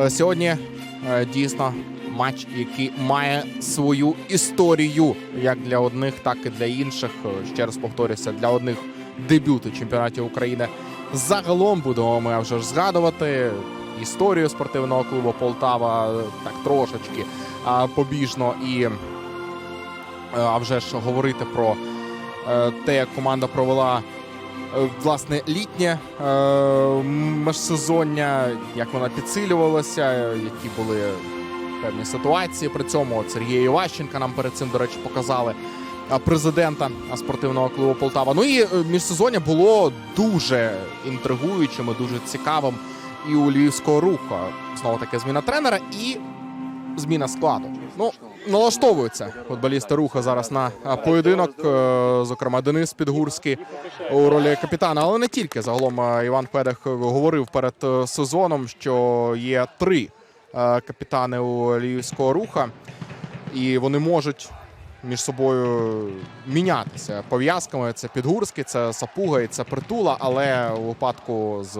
Е, Сьогодні е, дійсно матч, який має свою історію як для одних, так і для інших. Е, Ще раз повторюся, для одних дебют у чемпіонаті України. Загалом будемо ми вже ж згадувати історію спортивного клубу Полтава так трошечки побіжно і а вже ж говорити про те, як команда провела власне літнє е, межсезоння, як вона підсилювалася, е, які були певні ситуації. При цьому Сергія Іващенка нам перед цим, до речі, показали президента спортивного клубу Полтава. Ну і е, міжсезоння було дуже інтригуючим і дуже цікавим і у львівського руху. Знову таки зміна тренера і зміна складу. Ну, налаштовуються футболісти руха зараз на поєдинок. Е, Зокрема, Денис Підгурський у ролі капітана, але не тільки. Загалом е, Іван Федех говорив перед е, сезоном, що є три капітани у львівського руха, і вони можуть між собою мінятися пов'язками. Це Підгурський, це Сапуга і це Притула. Але у випадку з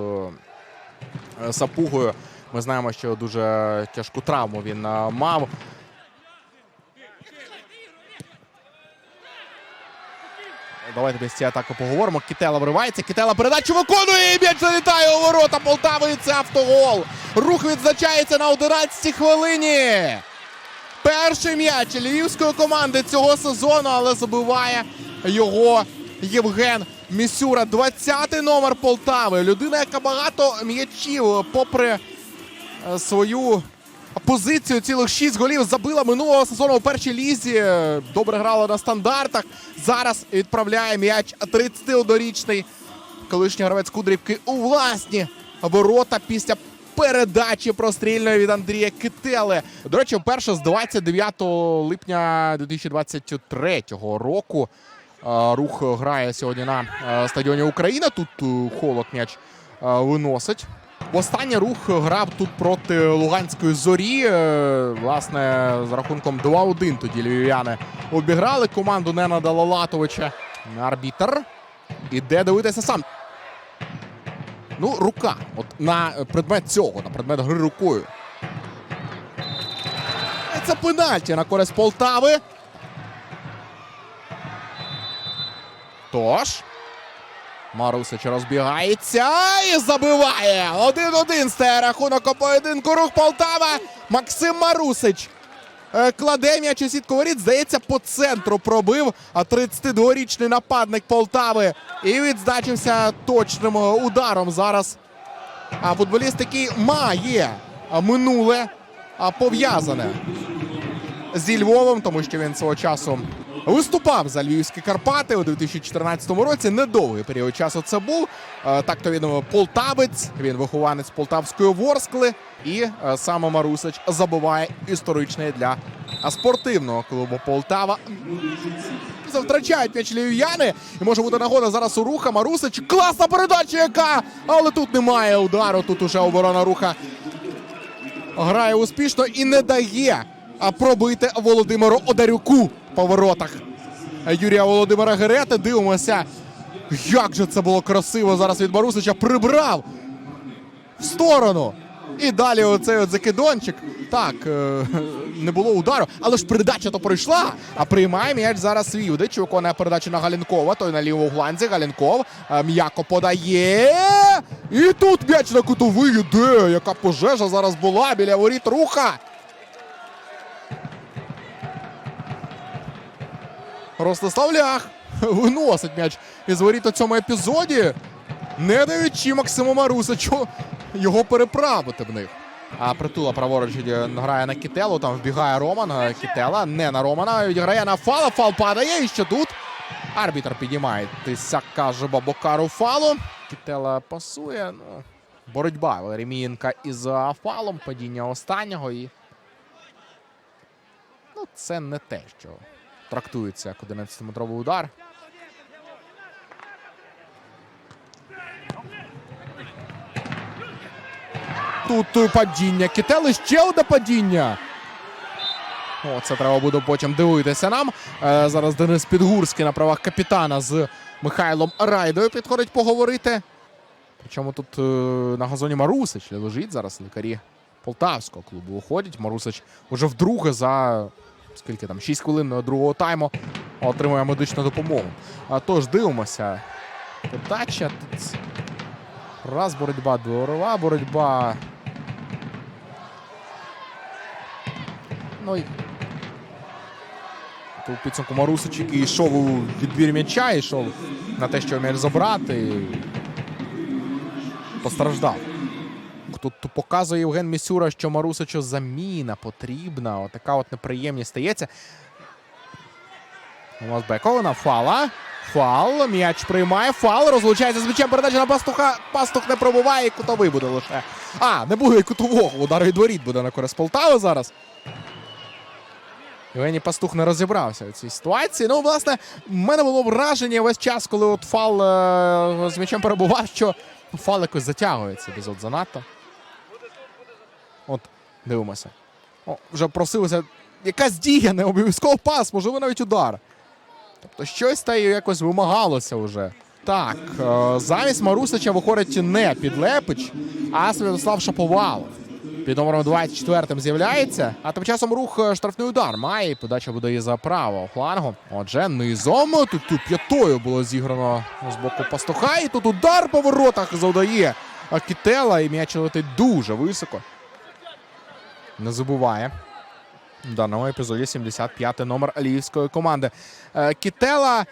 Сапугою ми знаємо, що дуже тяжку травму він мав. Давайте десь ці атаки поговоримо. Кітела вривається. Кітела передачу виконує. і М'яч залітає у ворота Полтави. і Це автогол. Рух відзначається на 11-й хвилині. Перший м'яч львівської команди цього сезону, але забиває його Євген Місюра. 20-й номер Полтави. Людина, яка багато м'ячів, попри е, свою позицію, цілих 6 голів забила минулого сезону у першій лізі. Добре грала на стандартах. Зараз відправляє м'яч 31-річний колишній гравець Кудрівки у власні ворота після передачі прострільної від Андрія Кителе. До речі, вперше з 29 липня 2023 року е, рух грає сьогодні на е, стадіоні Україна. Тут е, холод м'яч виносить. Востаннє рух грав тут проти Луганської зорі. Е, Власне, з рахунком 2-1 тоді львів'яни обіграли команду Ненада Лалатовича. Арбітер іде дивитися сам. Ну, рука. От на предмет цього, на предмет гри рукою. Це пенальті на користь Полтави. Тож. Марусич розбігається і забиває. 1-1 стає рахунок поєдинку рух Полтава. Максим Марусич е, кладе м'яч у сітку воріт. Здається, по центру пробив. А 32-річний нападник Полтави. І відзначився точним е, ударом зараз. А футболіст, який має минуле пов'язане зі Львовом, тому що він свого часу виступав за львівські Карпати у 2014 році. Недовгий період часу це був. Е, Так то він полтавець, він вихованець полтавської Ворскли. І е, саме Марусич забиває історичний для спортивного клубу Полтава. Втрачають м'яч львів'яни. І може бути нагода зараз у руха. Марусич. Класна передача, яка! Але тут немає удару. Тут уже оборона руха грає успішно і не дає пробити Володимиру Одарюку по воротах. Юрія Володимира Герети. Дивимося, як же це було красиво зараз від Марусича. Прибрав в сторону. І далі оцей от закидончик. Так, е, не було удару, але ж передача то пройшла. А приймає м'яч зараз свій. Удич виконує передачу на Галінкова. Той на лівому фланзі. Галінков е, м'яко подає. І тут м'яч на кутовий йде. Яка пожежа зараз була біля воріт руха. Ростислав Лях виносить м'яч із воріт у цьому епізоді, не даючи Максиму Марусичу його переправити в них. А притула праворуч грає на Кітелу, там вбігає Роман. е, Кітела не на Романа. Грає на фала. Фал падає. І ще тут арбітр підіймає тисяка Бабокару фалу. Кітела пасує. Ну, боротьба Валерій із фалом. Падіння останнього. І ну, це не те, що трактується як 11-метровий удар. Тут е, падіння Кітели, ще одне падіння. О, це треба буде потім дивитися нам. Е, зараз Денис Підгурський на правах капітана з Михайлом Райдою підходить поговорити. Причому тут е, на газоні Марусич лежить зараз лікарі полтавського клубу виходять. Марусич уже вдруге за скільки там 6 хвилин другого тайму отримує медичну допомогу. А тож дивимося. Подача раз боротьба, дворова боротьба. Ну і у підсумку Марусич, який йшов у відбір м'яча, йшов на те, що м'яч забрати. і Постраждав. Тут показує Євген Місюра, що Марусичу заміна потрібна. Отака от неприємність стається. У нас Бековина. Фала. Фал. М'яч приймає. Фал. Розлучається з м'ячем. Передача на пастуха. Пастух не пробуває. І кутовий буде лише. А, не буде і кутового. Удар від воріт буде на користь Полтави зараз. Євгеній Пастух не розібрався у цій ситуації. Ну, власне, в мене було враження весь час, коли от фал е, з м'ячем перебував, що фал якось затягується епізод занадто. От, дивимося. О, вже просилося. Якась дія, не обов'язково пас, можливо, навіть удар. Тобто щось та й якось вимагалося вже. Так, е, замість Марусича виходить не Підлепич, а Святослав Шаповалов. Під номером 24 з'являється. А тим часом рух е, штрафний удар має. Подача буде за право флангу. Отже, низом тут, тут п'ятою було зіграно з боку пастуха. І тут удар по воротах завдає Кітела. І м'яч летить дуже високо. Не забуває. В даному епізоді 75-й номер львівської команди. Е, Кітела.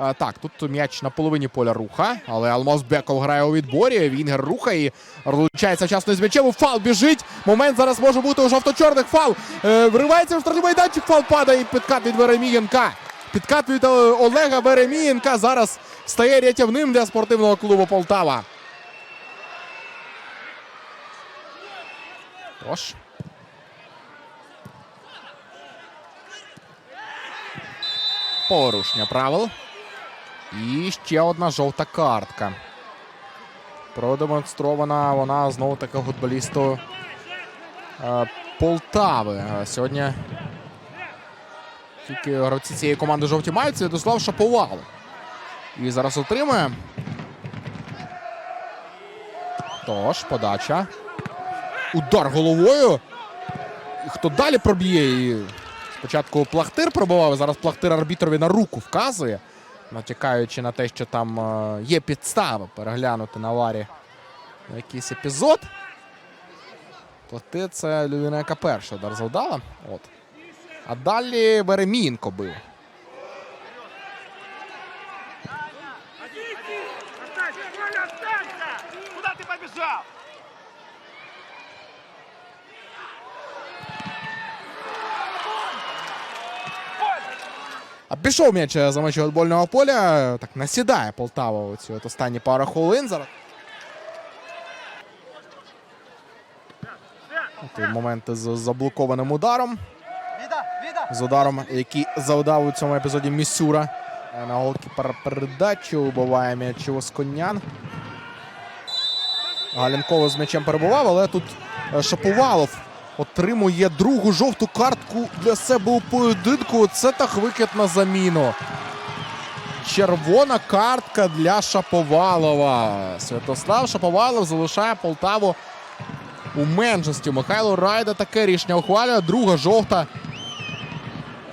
Е, Так, тут м'яч на половині поля руха, але Алмаз Беков грає у відборі. Вінгер рухає розлучається вчасно з м'ячем. Фал біжить. Момент зараз може бути у жовто-чорних фал. Е, Вривається в штрафний майданчик. Фал падає і підкат від Веремієнка. Підкат від Олега Веремієнка зараз стає рятівним для спортивного клубу Полтава. Тож. Порушення правил. І ще одна жовта картка. Продемонстрована вона знову таки футболісту е, Полтави. Е, Сьогодні тільки гравці цієї команди жовті мають Святослав Шаповал. І зараз отримує. Тож, подача. Удар головою. Хто далі проб'є? І Спочатку Плахтир пробував, зараз Плахтир арбітрові на руку вказує, натякаючи на те, що там е, є підстави переглянути на варі якийсь епізод. Плахтир це людина, яка перша удар завдала. От. А далі Веремієнко бив. Куда ты побежал? Пішов м'яч за межі футбольного поля. Так насідає Полтава у ці от останні пару хвилин зараз. Тут моменти з заблокованим ударом. З ударом, який завдав у цьому епізоді Місюра. Е, На голкіпер передачу убиває м'яч Восконян. Галенково з м'ячем перебував, але тут е, Шаповалов отримує другу жовту картку для себе у поєдинку. Це так викид на заміну. Червона картка для Шаповалова. Святослав Шаповалов залишає Полтаву у меншості. Михайло Райда таке рішення ухвалює. Друга жовта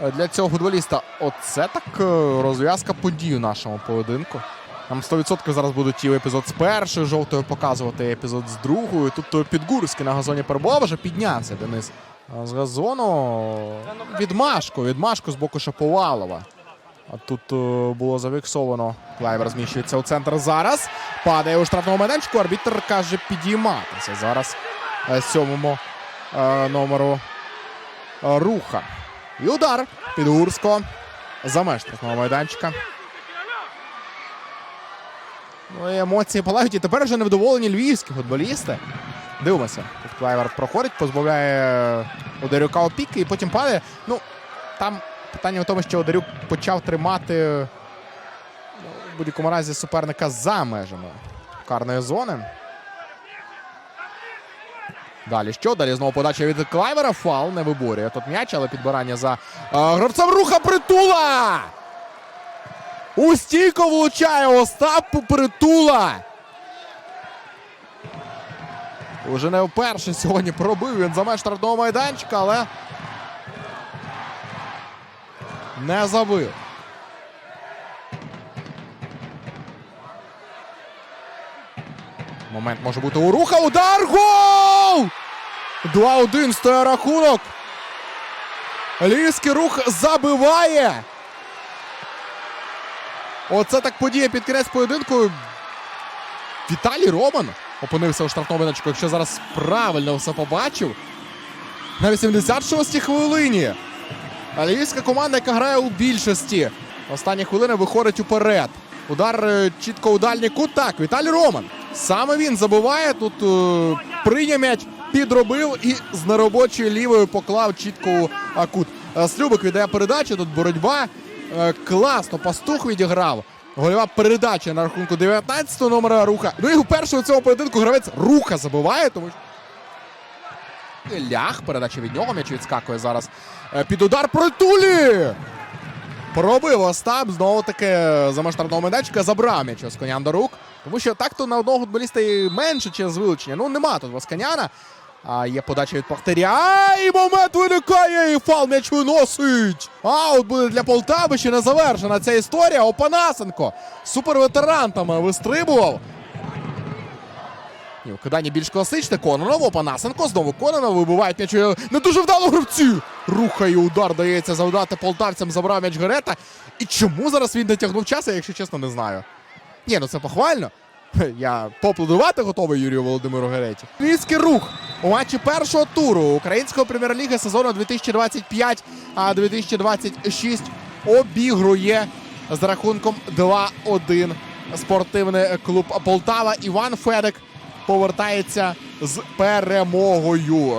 для цього футболіста. Оце так е, розв'язка подій у нашому поєдинку. Нам 100% зараз будуть і епізод з першою жовтою показувати, епізод з другою. Тут е, Підгурський на газоні перебував, вже піднявся Денис з газону. Відмашку, відмашку з боку Шаповалова. А тут е, було зафіксовано. Клайвер зміщується у центр зараз. Падає у штрафному майданчику. Арбітр каже підійматися зараз е, сьомому е, номеру руха. І удар Підгурського за меж штрафного майданчика. Ну і емоції палають. І тепер вже невдоволені львівські футболісти. Дивимося. Тут Клайвер проходить, позбавляє Одарюка опіки і потім падає. Ну, там питання в тому, що Одарюк почав тримати ну, в будь-якому разі суперника за межами карної зони. Далі що? Далі знову подача від Клайвера. Фал не виборює тут м'яч, але підбирання за е, гравцем руха притула. У стійку влучає Остап притула. Уже не вперше сьогодні пробив він за меж штрафного майданчика, але не забив. Момент може бути у руха. Удар! Гол! 2-1 стає рахунок. Львівський рух забиває. Оце так подія під кінець поєдинку. Віталій Роман опинився у штрафному майданчику, якщо зараз правильно все побачив. На 86-й хвилині. А Львівська команда, яка грає у більшості. Останні хвилини виходить уперед. Удар е, чітко у дальній кут. Так, Віталій Роман. Саме він забиває. Тут е, прийняв м'яч, підробив і з неробочої лівою поклав чітко у кут. Е, Слюбик віддає передачу. Тут боротьба. Е, класно. Пастух відіграв. Гольова передача на рахунку 19-го номера руха. Ну і вперше у цьому поєдинку гравець руха забиває, тому що. Лях, передача від нього, м'яч відскакує зараз е, під удар Притулі! Пробив Остап, знову таки за масштабного майданчика забрав м'яч Восконян до рук. Тому що так-то на одного футболіста і менше через вилучення. Ну нема тут Восконяна. А є подача від Пахтаря. І момент виникає, і фал м'яч виносить. Аут буде для Полтави, ще не завершена ця історія. Опанасенко суперветеран там вистрибував. Ні, кидання більш класичне. Кононов, Опанасенко. Знову Кононов вибивають м'яч. Не дуже вдало гравці. Рухає удар, дається завдати полтавцям, забрав м'яч Герета. І чому зараз він не тягнув час, я, якщо чесно, не знаю. Ні, ну це похвально. Я поплодувати готовий Юрію Володимиру Гереті. Львівський рух у матчі першого туру української прем'єр-ліги сезону 2025-2026 обігрує з рахунком 2-1 спортивний клуб Полтава. Іван Федек повертається з перемогою.